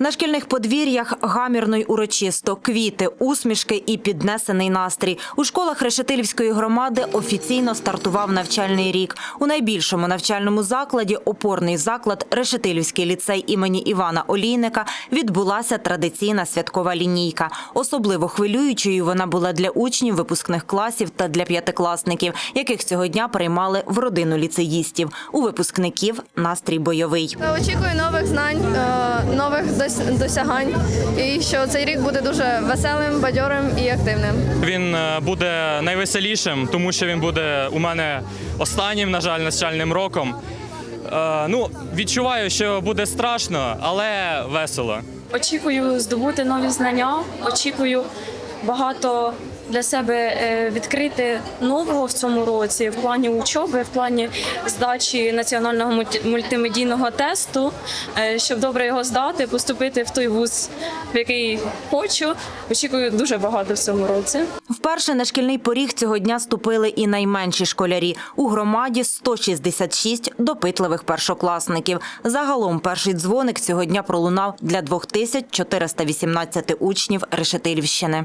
На шкільних подвір'ях гамірно й урочисто, квіти, усмішки і піднесений настрій. У школах Решетилівської громади офіційно стартував навчальний рік. У найбільшому навчальному закладі, опорний заклад Решетилівський ліцей імені Івана Олійника, відбулася традиційна святкова лінійка. Особливо хвилюючою вона була для учнів випускних класів та для п'ятикласників, яких цього дня приймали в родину ліцеїстів. У випускників настрій бойовий. Очікую нових знань, е, нових дос- досягань, і що цей рік буде дуже веселим, бадьорим і активним. Він е, буде найвеселішим, тому що він буде у мене останнім, на жаль, навчальним роком. Е, ну, відчуваю, що буде страшно, але весело. Очікую здобути нові знання, очікую багато для себе е, відкрити нового в цьому році в плані учоби, в плані здачі національного мульти- мультимедійного тесту, е, щоб добре його здати, поступити в той вуз, в який хочу. Очікую дуже багато в цьому році. Вперше на шкільний поріг цього дня ступили і найменші школярі. У громаді 166 допитливих першокласників. Загалом перший дзвоник цього дня пролунав для 2418 учнів Решетилівщини.